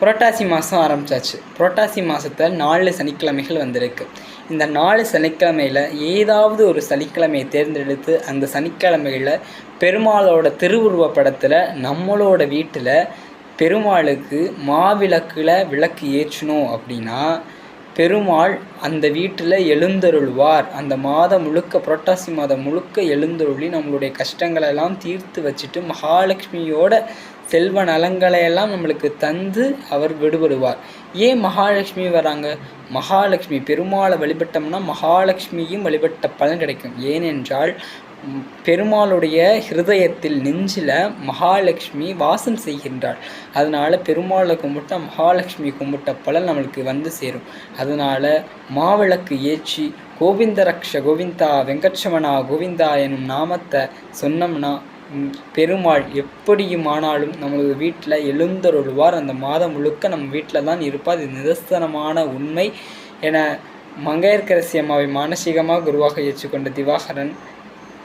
புரட்டாசி மாதம் ஆரம்பிச்சாச்சு. புரட்டாசி மாதத்தில் நாலு சனிக்கிழமைகள் வந்திருக்கு. இந்த நாலு சனிக்கிழமையில் ஏதாவது ஒரு சனிக்கிழமையை தேர்ந்தெடுத்து அந்த சனிக்கிழமையில் பெருமாளோட திருவுருவ படத்தில் நம்மளோட வீட்டில் பெருமாளுக்கு மாவிளக்கில் விளக்கு ஏற்றணும் அப்படின்னா பெருமாள் அந்த வீட்டில் எழுந்தருள்வார். அந்த மாதம் முழுக்க புரட்டாசி மாதம் முழுக்க எழுந்தருளி நம்மளுடைய கஷ்டங்களெல்லாம் தீர்த்து வச்சுட்டு மகாலட்சுமியோட செல்வ நலங்களையெல்லாம் நம்மளுக்கு தந்து அவர் விடுபடுவார். ஏன் மகாலட்சுமி வராங்க? மகாலட்சுமி பெருமாளை வழிபட்டோம்னா மகாலட்சுமியும் வழிபட்ட பலன் கிடைக்கும். ஏனென்றால் பெருமாளுடைய ஹிருதயத்தில் நெஞ்சில் மகாலட்சுமி வாசம் செய்கின்றாள். அதனால் பெருமாளை கும்பிட்டா மகாலட்சுமி கும்பிட்ட பலன் நம்மளுக்கு வந்து சேரும். அதனால் மாவிளக்கு ஏற்றி கோவிந்த ரக்ஷ கோவிந்தா வெங்கட்சமனா கோவிந்தா எனும் நாமத்தை சொன்னோம்னா பெருமாள் பெருமாள் எப்படியுமானாலும் நமது வீட்டில் எழுந்தருள்வார். அந்த மாதம் முழுக்க நம்ம வீட்டில் தான் இருப்பார். இது நிதர்சனமான உண்மை. என மங்கையர்கரசி அம்மாவை மானசீகமாக குருவாக ஏற்றுக்கொண்ட திவாகரன்